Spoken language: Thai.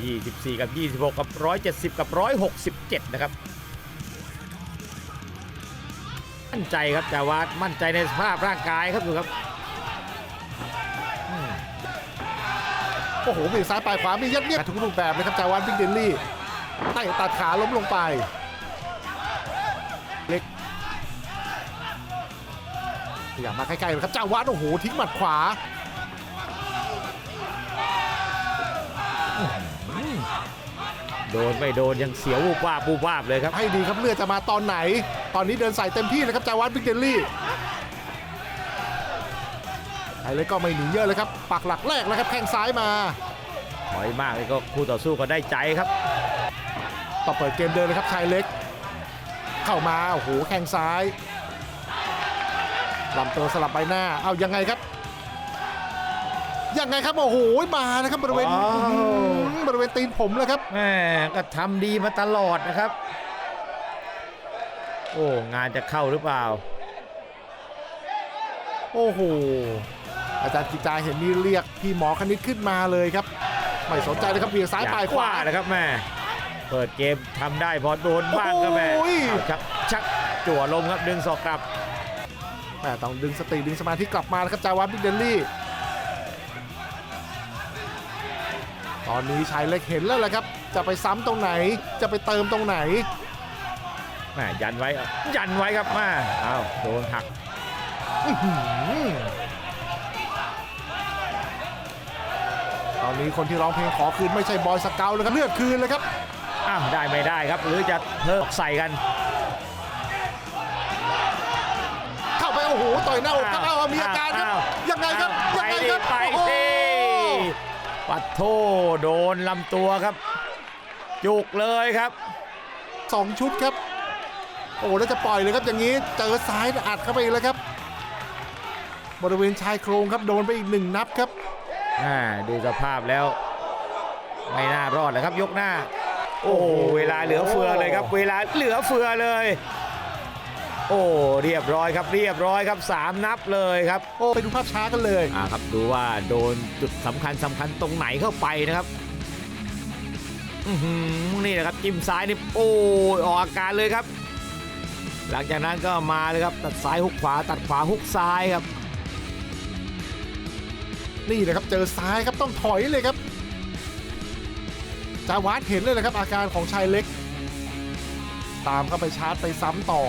24 กับ 26 กับ 170 กับ 167 นะครับ มั่นใจครับจาวาดมั่นใจในสภาพร่างกายครับดูครับโอ้โหเบี่ยงซ้ายปลายขวามียัดเยียดทุกรูปแบบเลยครับจาวันบิ๊กเดนลี่ไต่ตัดขาล้มลงไป เล็กพยายามมาใกล้ๆเลยครับจาวัดโอ้โหทิ้งหมัดขวา โดนไม่โดนยังเสียววูบวาบวูบวาบเลยครับ ให้ดีครับเลือดจะมาตอนไหน ตอนนี้เดินใส่เต็มที่เลยครับจาวัดบิ๊กเดนลี่ไอ้เล็กก็ไม่หนีเยอะเลยครับ ปักหลักแรกแล้วครับแข้งซ้ายมาถอยมากเลยก็คู่ต่อสู้ก็ได้ใจครับ ต่อเปิดเกมเดินเลยครับชายเล็ก เข้ามาโอ้โหแข้งซ้ายลำตัวสลับใบหน้า เอายังไงครับ ยังไงครับโอ้โหมานะครับบริเวณว้าว อื้อหือบริเวณตีนผมแล้วครับแม่ก็ทำดีมาตลอดนะครับ โอ้งานจะเข้าหรือเปล่า โอ้โห อาจารย์กิจจาเห็นนี่เรียกพี่หมอคณิตขึ้นมาเลยครับ ไม่สนใจเลยครับเบี่ยงซ้ายปลายขวา นะครับแม่เปิดเกมทำได้พอโดนบ้างก็แม่โอ้ย เอาชักชักจั่วลมครับดึงศอกกลับแม่ต้องดึงสติดึงสมาธิกลับมานะครับจาวัตบิ๊กเดนลี่ ตอนนี้ชายเล็กเห็นแล้วแหละครับ จะไปซ้ำตรงไหน จะไปเติมตรงไหนแม่ยันไว้ ยันไว้ครับแม่อ้าวโดนหักอื้อหือตอนนี้คนที่ร้องเพลงขอคืนไม่ใช่บอยสเกลเลยครับเลือดคืนเลยครับ อ้าวได้ไม่ได้ครับ หรือจะเพิ่มใส่กัน เข้าไปโอ้โหต่อยหน้าอกครับเอาเอามีอาการ ปัดโทโดนลำตัวครับ จุกเลยครับสองชุดครับ โอ้แล้วจะปล่อยเลยครับอย่างนี้เจอซ้ายอัดเข้าไปอีกแล้วครับ บริเวณชายโครงครับโดนไปอีกหนึ่งนับครับอ่าดูสภาพแล้ว ไม่น่ารอดเลยครับยกหน้า โอ้โหเวลาเหลือเฟือเลยครับ เวลาเหลือเฟือเลย โอ้เรียบร้อยครับเรียบร้อยครับสามนับเลยครับโอ้ไปดูภาพช้ากันเลยอ่าครับดูว่าโดนจุดสำคัญสำคัญตรงไหนเข้าไปนะครับอื้อหือนี่นะครับจิ้มซ้ายนี่โอ้ยออกอาการเลยครับ หลังจากนั้นก็มาเลยครับตัดซ้ายฮุกขวา ตัดขวาฮุกซ้ายครับ นี่นะครับเจอซ้ายครับต้องถอยเลยครับจาวัดเห็นเลยนะครับอาการของชายเล็ก ตามเข้าไปชาร์จไปซ้ำต่อ